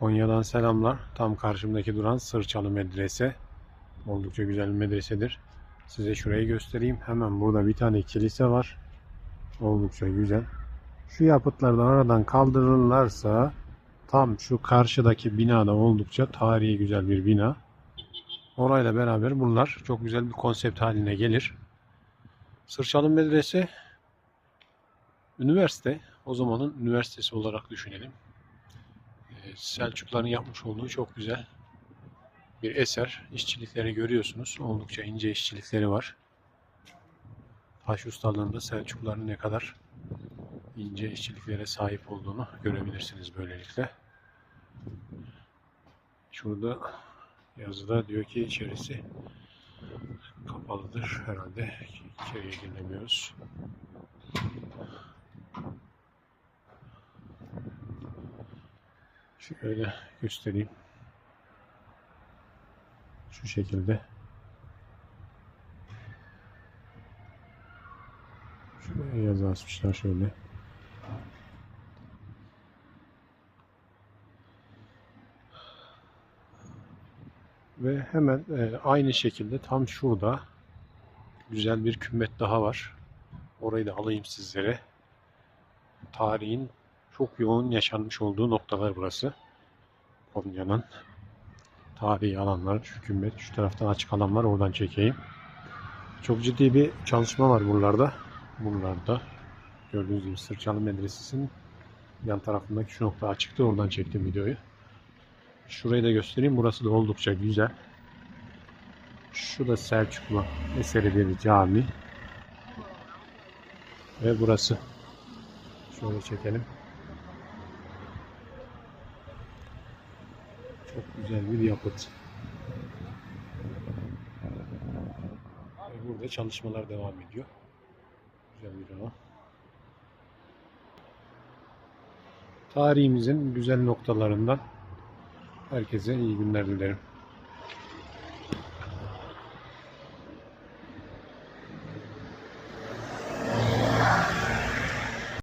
Konya'dan selamlar. Tam karşımdaki duran Sırçalı Medrese. Oldukça güzel bir medresedir. Size şurayı göstereyim. Hemen burada bir tane kilise var. Oldukça güzel. Şu yapıtlardan aradan kaldırırlarsa tam şu karşıdaki binada oldukça tarihi güzel bir bina. Orayla beraber bunlar çok güzel bir konsept haline gelir. Sırçalı Medrese üniversite. O zamanın üniversitesi olarak düşünelim. Selçukluların yapmış olduğu çok güzel bir eser. İşçilikleri görüyorsunuz. Oldukça ince işçilikleri var. Taş ustalığında Selçukluların ne kadar ince işçiliklere sahip olduğunu görebilirsiniz böylelikle. Şurada yazıda diyor ki içerisi kapalıdır herhalde. İçeriye giremiyoruz. Şöyle göstereyim. Şu şekilde. Şuraya yazı asmışlar şöyle. Ve hemen e, aynı şekilde tam şurada güzel bir kümmet daha var. Orayı da alayım sizlere. Tarihin çok yoğun yaşanmış olduğu noktalar burası. Konya'nın tarihi alanlar, şu kümbet, şu taraftan açık alan var oradan çekeyim. Çok ciddi bir çalışma var buralarda. Buralarda gördüğünüz gibi Sırçalı Medresesi'nin yan tarafındaki şu nokta açıktı. Oradan çektim videoyu. Şurayı da göstereyim. Burası da oldukça güzel. Şu da Selçuklu eseri bir cami. Ve burası. Şöyle çekelim. Çok güzel bir yapıt. Ve burada çalışmalar devam ediyor. Güzel bir alan. Tarihimizin güzel noktalarından herkese iyi günler dilerim.